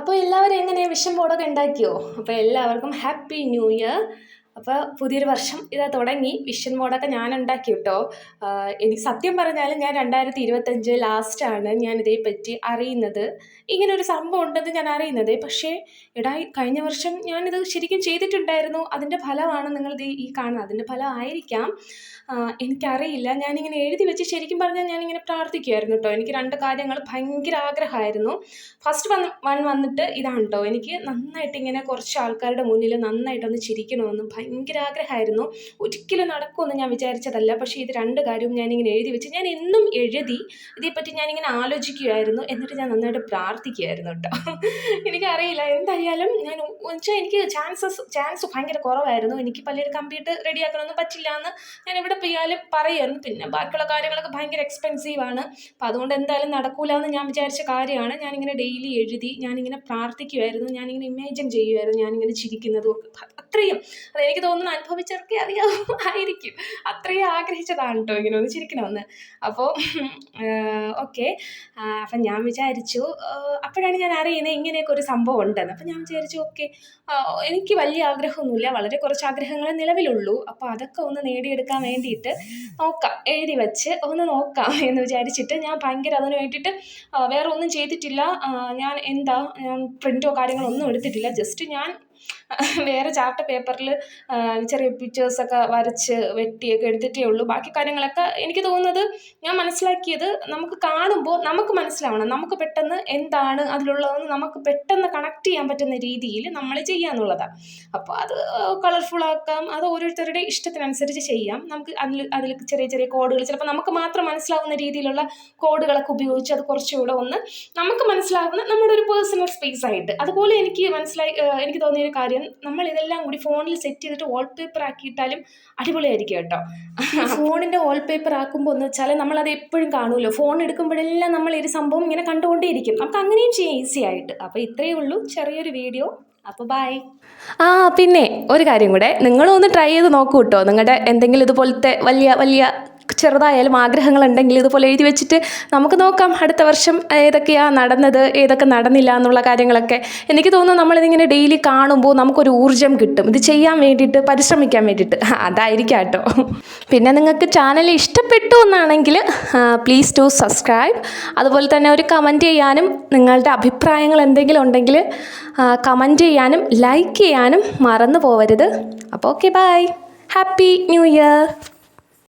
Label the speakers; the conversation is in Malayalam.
Speaker 1: അപ്പോൾ എല്ലാവരും എങ്ങനെ വിഷം ബോർഡൊക്കെ ഉണ്ടാക്കിയോ? അപ്പോൾ എല്ലാവർക്കും ഹാപ്പി ന്യൂ ഇയർ അപ്പോൾ പുതിയൊരു വർഷം ഇതാ തുടങ്ങി. വിഷൻ ബോർഡൊക്കെ ഞാൻ ഉണ്ടാക്കി കേട്ടോ എനിക്ക് സത്യം പറഞ്ഞാൽ ഞാൻ രണ്ടായിരത്തി ഇരുപത്തഞ്ച് ലാസ്റ്റാണ് ഞാൻ ഇതേപ്പറ്റി അറിയുന്നത്. ഇങ്ങനെ ഒരു സംഭവം ഉണ്ടെന്ന് ഞാൻ അറിയുന്നത്. പക്ഷേ എടാ കഴിഞ്ഞ വർഷം ഞാനിത് ശരിക്കും ചെയ്തിട്ടുണ്ടായിരുന്നു. അതിന്റെ ഫലമാണ് നിങ്ങൾ ഈ കാണുന്നത്. അതിന്റെ ഫലം ആയിരിക്കാം ആഹ് എനിക്കറിയില്ല. ഞാനിങ്ങനെ എഴുതി വെച്ച് ശരിക്കും പറഞ്ഞാൽ ഞാനിങ്ങനെ പ്രാർത്ഥിക്കുമായിരുന്നു കേട്ടോ എനിക്ക് രണ്ട് കാര്യങ്ങൾ ഭയങ്കര ആഗ്രഹമായിരുന്നു. ഫസ്റ്റ് വന്ന് വൺ വന്നിട്ട് ഇതാണ് കേട്ടോ എനിക്ക് നന്നായിട്ട് ഇങ്ങനെ കുറച്ച് ആൾക്കാരുടെ മുന്നിൽ നന്നായിട്ടൊന്ന് ചിരിക്കണമെന്നും ഭയങ്കര ആഗ്രഹമായിരുന്നു ഒരിക്കലും നടക്കുമെന്ന് ഞാൻ വിചാരിച്ചതല്ല. പക്ഷേ ഇത് രണ്ട് കാര്യവും ഞാനിങ്ങനെ എഴുതി വെച്ച് ഞാൻ എന്നും എഴുതി ഇതേപ്പറ്റി ഞാനിങ്ങനെ ആലോചിക്കുകയായിരുന്നു. എന്നിട്ട് ഞാൻ നന്നായിട്ട് പ്രാർത്ഥിക്കുകയായിരുന്നു കേട്ടോ. എനിക്കറിയില്ല എന്തായാലും ഞാൻ വെച്ചാൽ എനിക്ക് ചാൻസസ് ചാൻസ് ഭയങ്കര കുറവായിരുന്നു. എനിക്ക് പലരും കമ്പ്യൂട്ടർ റെഡിയാക്കണമെന്ന് പറ്റില്ല എന്ന് ഞാൻ എവിടെ പോയാലും പറയുമായിരുന്നു. പിന്നെ ബാക്കിയുള്ള കാര്യങ്ങളൊക്കെ ഭയങ്കര എക്സ്പെൻസീവാണ് അപ്പം അതുകൊണ്ട് എന്തായാലും നടക്കൂല എന്ന് ഞാൻ വിചാരിച്ച കാര്യമാണ്. ഞാനിങ്ങനെ ഡെയിലി എഴുതി ഞാനിങ്ങനെ പ്രാർത്ഥിക്കുമായിരുന്നു ഞാനിങ്ങനെ ഇമാജിൻ ചെയ്യുമായിരുന്നു ഞാനിങ്ങനെ ചിരിക്കുന്നതും അത്രയും. അത് എനിക്ക് തോന്നുന്നു അനുഭവിച്ചവർക്കെ അറിയാവും. ആയിരിക്കും. അത്രയും ആഗ്രഹിച്ചതാണ് കേട്ടോ ഇങ്ങനെ ഒന്ന് ചിരിക്കണമെന്ന് അപ്പോൾ ഓക്കെ. അപ്പം ഞാൻ വിചാരിച്ചു അപ്പോഴാണ് ഞാൻ അറിയുന്നത് ഇങ്ങനെയൊക്കെ ഒരു സംഭവം ഉണ്ടെന്ന്. അപ്പം ഞാൻ വിചാരിച്ചു ഓക്കെ. എനിക്ക് വലിയ ആഗ്രഹമൊന്നുമില്ല. വളരെ കുറച്ച് ആഗ്രഹങ്ങളെ നിലവിലുള്ളൂ. അപ്പോൾ അതൊക്കെ ഒന്ന് നേടിയെടുക്കാൻ വേണ്ടിയിട്ട് നോക്കാം. എഴുതി വെച്ച് ഒന്ന് നോക്കാം എന്ന് വിചാരിച്ചിട്ട് ഞാൻ ഭയങ്കര അതിന് വേണ്ടിയിട്ട് വേറെ ഒന്നും ചെയ്തിട്ടില്ല. ഞാൻ എന്താ ഞാൻ പ്രിന്റോ കാര്യങ്ങളോ ഒന്നും എടുത്തിട്ടില്ല. ജസ്റ്റ് ഞാൻ വേറെ ചാർട്ട് പേപ്പറിൽ ചെറിയ പിക്ചേഴ്സൊക്കെ വരച്ച് വെട്ടിയൊക്കെ എടുത്തിട്ടേ ഉള്ളൂ. ബാക്കി കാര്യങ്ങളൊക്കെ എനിക്ക് തോന്നുന്നത് ഞാൻ മനസ്സിലാക്കിയത് നമുക്ക് കാണുമ്പോൾ നമുക്ക് മനസ്സിലാവണം നമുക്ക് പെട്ടെന്ന് എന്താണ് അതിലുള്ളതെന്ന് നമുക്ക് പെട്ടെന്ന് കണക്ട് ചെയ്യാൻ പറ്റുന്ന രീതിയിൽ നമ്മൾ ചെയ്യാന്നുള്ളതാണ് അപ്പോൾ അത് കളർഫുൾ ആക്കാം അത് ഓരോരുത്തരുടെ ഇഷ്ടത്തിനനുസരിച്ച് ചെയ്യാം. നമുക്ക് അതിൽ അതിൽ ചെറിയ ചെറിയ കോഡുകൾ ചിലപ്പോൾ നമുക്ക് മാത്രം മനസ്സിലാവുന്ന രീതിയിലുള്ള കോഡുകളൊക്കെ ഉപയോഗിച്ച് അത് കുറച്ചുകൂടെ ഒന്ന് നമുക്ക് മനസ്സിലാവുന്ന നമ്മുടെ ഒരു പേഴ്സണൽ സ്പേസ് ആയിട്ട്. അതുപോലെ എനിക്ക് മനസ്സിലായി എനിക്ക് തോന്നിയ കാര്യം നമ്മൾ ഇതെല്ലാം കൂടി ഫോണിൽ സെറ്റ് ചെയ്തിട്ട് വാൾപേപ്പർ ആക്കിയിട്ടാലും അടിപൊളിയായിരിക്കും കേട്ടോ. ഫോണിന്റെ വാൾപേപ്പർ ആക്കുമ്പോൾ എന്ന് വെച്ചാൽ നമ്മളത് എപ്പോഴും കാണുമല്ലോ. ഫോൺ എടുക്കുമ്പോഴെല്ലാം നമ്മൾ ഒരു സംഭവം ഇങ്ങനെ കണ്ടുകൊണ്ടേയിരിക്കും. നമുക്ക് അങ്ങനെയും ചെയ്യാം ഈസി ആയിട്ട്. അപ്പോൾ ഇത്രയേ ഉള്ളൂ. ചെറിയൊരു വീഡിയോ അപ്പോൾ ബൈ ആ പിന്നെ ഒരു കാര്യം കൂടെ. നിങ്ങളും ഒന്ന് ട്രൈ ചെയ്ത് നോക്കൂ കേട്ടോ. നിങ്ങളുടെ എന്തെങ്കിലും ഇതുപോലത്തെ വലിയ വലിയ ചെറുതായാലും ആഗ്രഹങ്ങളുണ്ടെങ്കിൽ ഇതുപോലെ എഴുതി വെച്ചിട്ട് നമുക്ക് നോക്കാം അടുത്ത വർഷം ഏതൊക്കെയാണ് നടന്നത് ഏതൊക്കെ നടന്നില്ല എന്നുള്ള കാര്യങ്ങളൊക്കെ. എനിക്ക് തോന്നുന്നു നമ്മളിതിങ്ങനെ ഡെയിലി കാണുമ്പോൾ നമുക്കൊരു ഊർജം കിട്ടും. ഇത് ചെയ്യാൻ വേണ്ടിയിട്ട് പരിശ്രമിക്കാൻ വേണ്ടിയിട്ട്. അതായിരിക്കാം കേട്ടോ. പിന്നെ നിങ്ങൾക്ക് ചാനൽ ഇഷ്ടപ്പെട്ടു എന്നാണെങ്കിൽ പ്ലീസ് ടു സബ്സ്ക്രൈബ് അതുപോലെ തന്നെ ഒരു കമന്റ് ചെയ്യാനും നിങ്ങളുടെ അഭിപ്രായങ്ങൾ എന്തെങ്കിലും ഉണ്ടെങ്കിൽ കമന്റ് ചെയ്യാനും ലൈക്ക് ചെയ്യാനും മറന്നു പോവരുത്. അപ്പോൾ okay bye happy new year